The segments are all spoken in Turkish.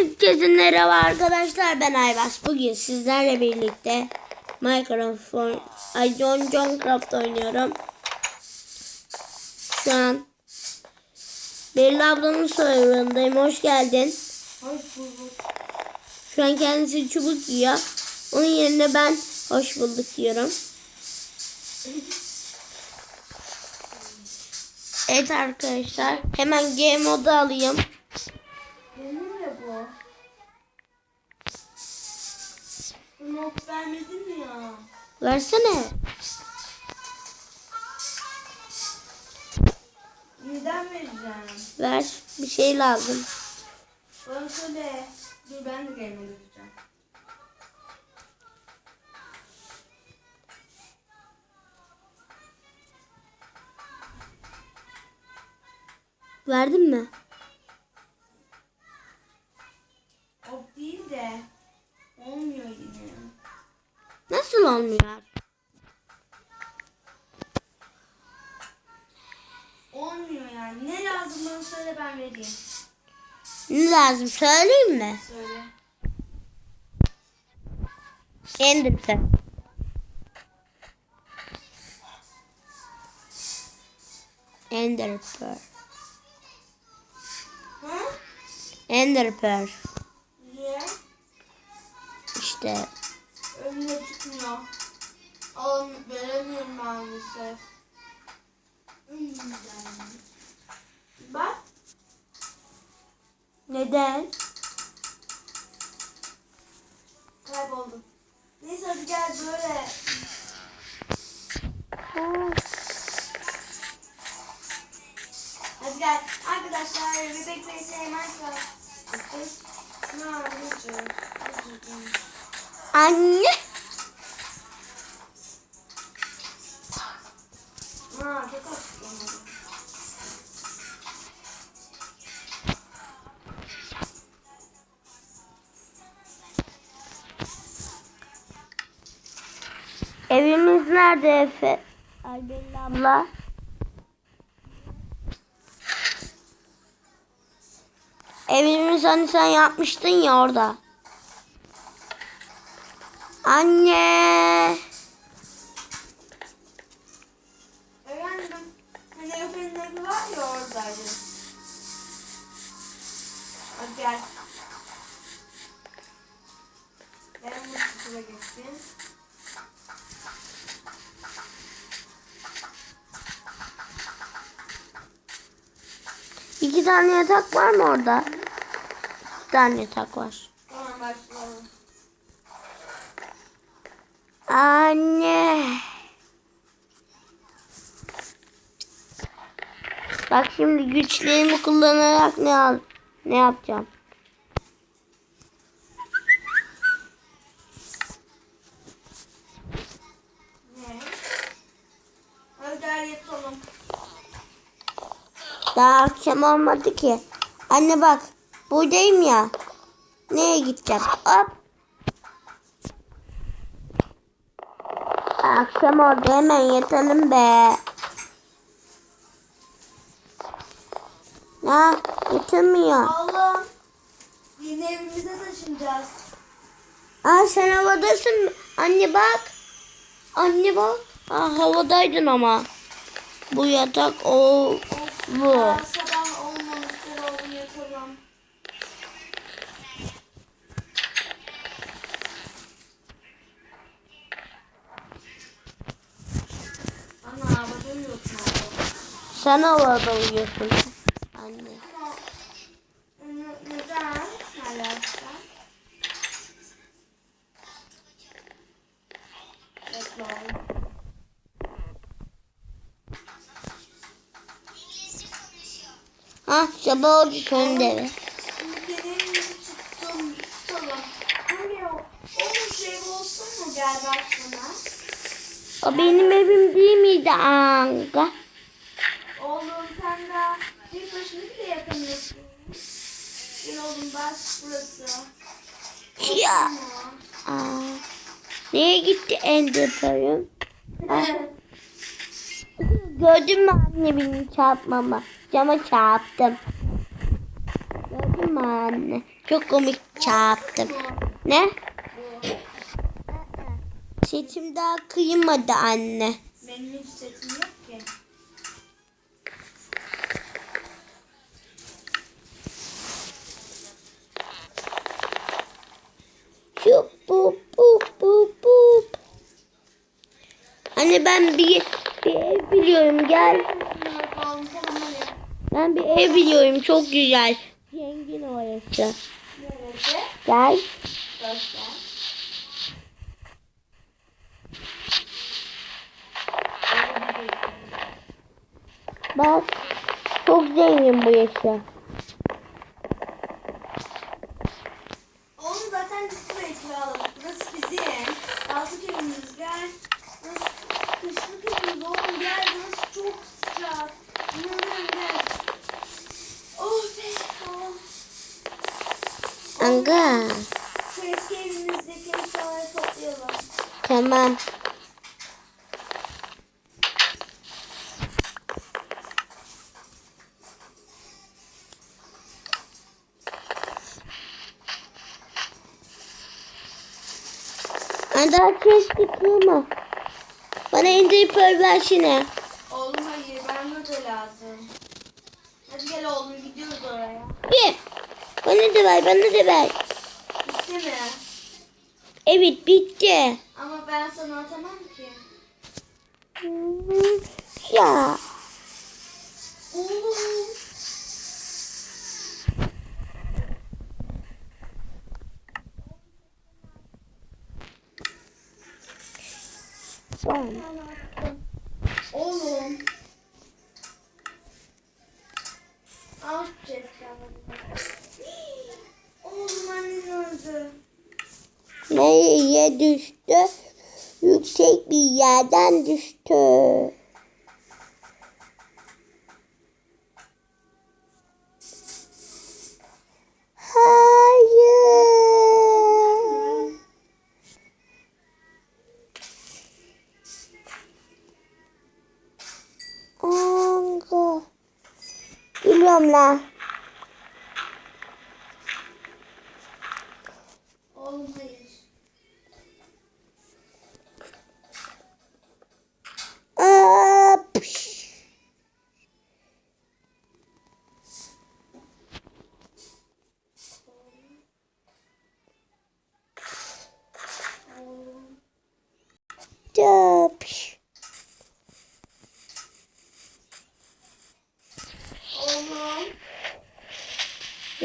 Herkese merhaba arkadaşlar ben Aybas. Bugün sizlerle birlikte Minecraft oyn- Ay John John Craft oynuyorum. Şu an Belli ablanın serverındayım. Hoş geldin. Hoş bulduk. Şu an kendisi çubuk yiyor. Onun yerine ben hoş bulduk diyorum. Evet arkadaşlar. Hemen game modu alayım. Not vermedin ya? Versene. Neden vereceğim? Ver. Bir şey lazım. Bana söyle. Dur ben de gelme götüreceğim. Verdin mi? Lazım söyleyeyim mi? Söyle. Pearl. Ender Pearl. Ha? Ender Pearl. Niye? İşte Önüne çıkmıyor. Al veremiyorum maalesef. Hmm, neden? Kayboldum. Neyse hadi gel böyle. Hadi gel. Arkadaşlar bebek. Ne yapacağız? Anne. Ha çok nerede Efe? Aybelli abla. Evimiz hani sen yapmıştın ya orada. Anne. İki tane yatak var mı orada? İki tane yatak var. Tamam başlayalım. Anne. Bak şimdi güçlerimi kullanarak ne al ne yapacağım? Ne? Hadi gel yatalım. Daha akşam olmadı ki. Anne bak buradayım ya. Neye gideceğim? Hop. Akşam oldu hemen yatalım be. Ya yatılmıyor. Allah'ım. Yeni evimize taşınacağız. Aa sen havadasın. Anne bak. Anne bak. Aa, havadaydın ama. Bu yatak o bu. Ya sabah olmamıştır oğlum yatalım. Ana arabada uyuyorsun. Sen havada uyuyorsun. Anne. Ama ne- neden? Alakası. Bekle oğlum. Ha sabah oldu sonunda eve. Benim tuttum tutalım. Hani o, benim evim değil miydi Anka? Oğlum sen daha bir başını bile yapamıyorsun. Gel oğlum bak burası. Ya. Aa. Nereye gitti Ender Pearl'üm? Gördün mü anne benim çarpmamı? Cama çarptım. Gördün mı anne? Çok komik çarptım. Ne? Seçim daha kıymadı anne. Benim hiç setim yok ki. Şup bup bup bup bup. Anne ben bir, bir ev biliyorum gel. Bunlar kaldı tamam hadi. Ben bir ev biliyorum çok güzel. Zengin orası. Neresi? Gel. Göster. Bak. Çok zengin bu yaşı. Oğlum zaten biz burayı kiraladık. Burası bizim. Yazlık evimiz gel. Burası kışlık evimiz oğlum gel. Burası çok sıcak. İnanıyorum gel. Oh be. Oh. Şu eski evimizdeki eşyaları toplayalım. Tamam. Ada keşke kırma. Bana indirip versene. Oğlum hayır bana da lazım. Hadi gel oğlum gidiyoruz oraya. Bir. Bana da ver, bana da ver. Bitti mi? Evet bitti. Ama ben sana atamam ki. Ya. Oğlum. Son. Oğlum. Nereye düştü? Yüksek bir yerden düştü. Hayır. Anga. Biliyorum la.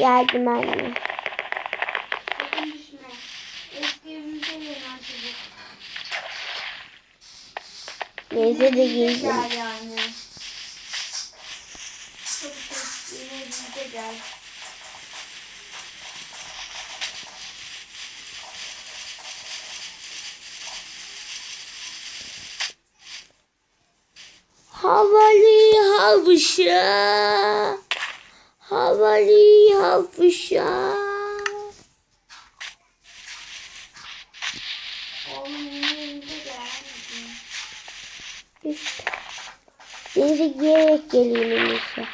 Geldim anne. Neyse de girdim. Yani. Havuşa. Havalı havuşa. Oğlum yine evimize gel. İşte. Denize girerek geleyim en iyisi.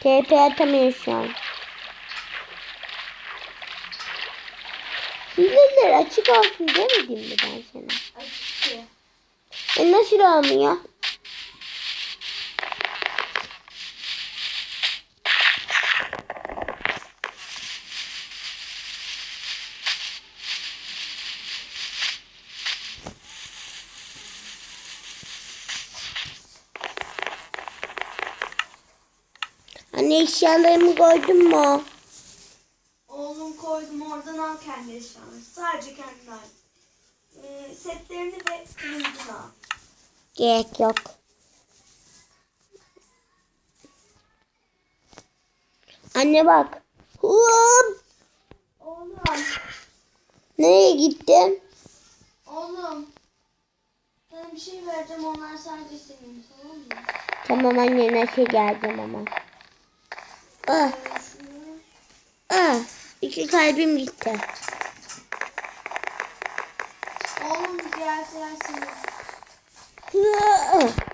TP atamıyor şu an. Hileler açık olsun demedim mi ben sana? Açık. E nasıl olmuyor? Anne eşyalarımı koydun mu? Oğlum koydum oradan al kendi eşyalarını. Sadece kendini al. Ee, setlerini ve kılıncını al. Gerek yok. Anne bak. Hop. Oğlum. Nereye gittin? Oğlum. Sana bir şey vereceğim onlar sadece senin tamam mı? Tamam anne nasıl geldim ama. Ah, ah. İki kalbim gitti. Oğlum diğer. Ah.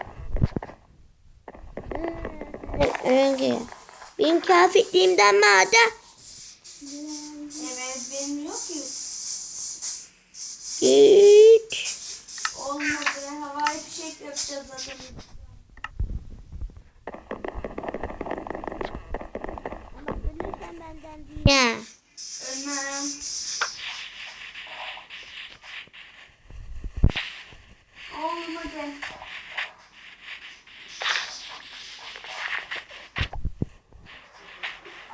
Öyle. Benim kıyafetliğimden mi aldı? Yok ki. Git. Olmadı. Havai fişek yapacağız zaten. Ama ölürsen benden değil. Ya. Ölmem.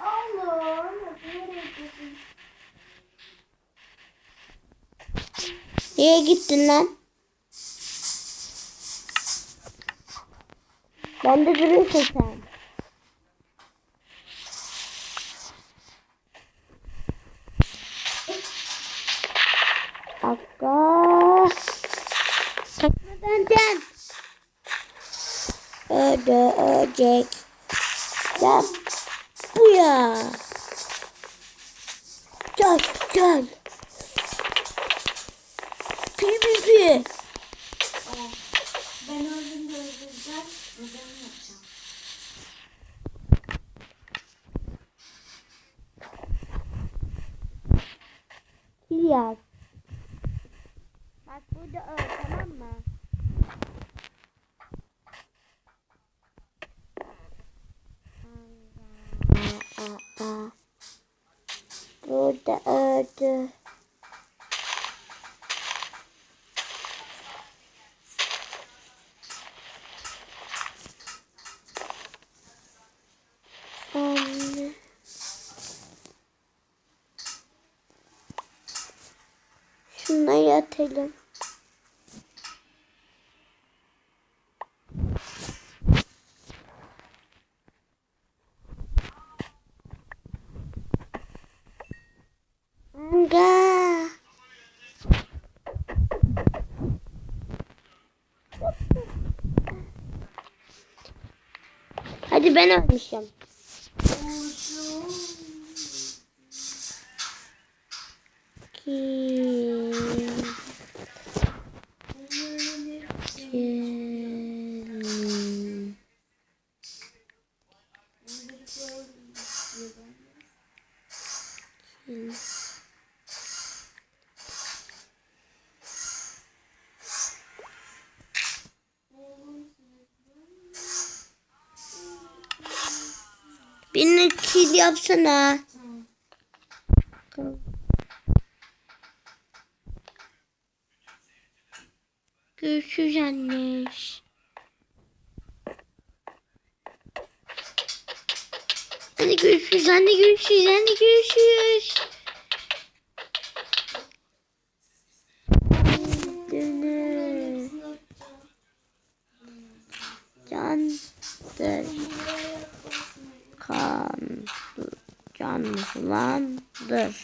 Allah Allah nereye gittin lan? Ben de duruyorsun sen. Öde ölecek. Gel. Bu ya. Gel gel. PvP. Ben öldüm de öldüreceğim. Ödemi yapacağım. İlyas. Bak burada Burada öldü. Anga. Hadi ben ölmüşüm. Beni kill yapsana. Görüşürüz anne. Hadi görüşürüz anne görüşürüz anne görüşürüz. Canlandır.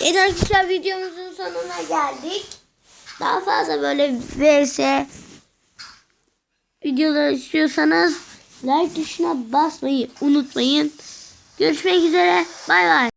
Evet arkadaşlar videomuzun sonuna geldik. Daha fazla böyle vs videolar istiyorsanız like tuşuna basmayı unutmayın. Görüşmek üzere. Bay bay.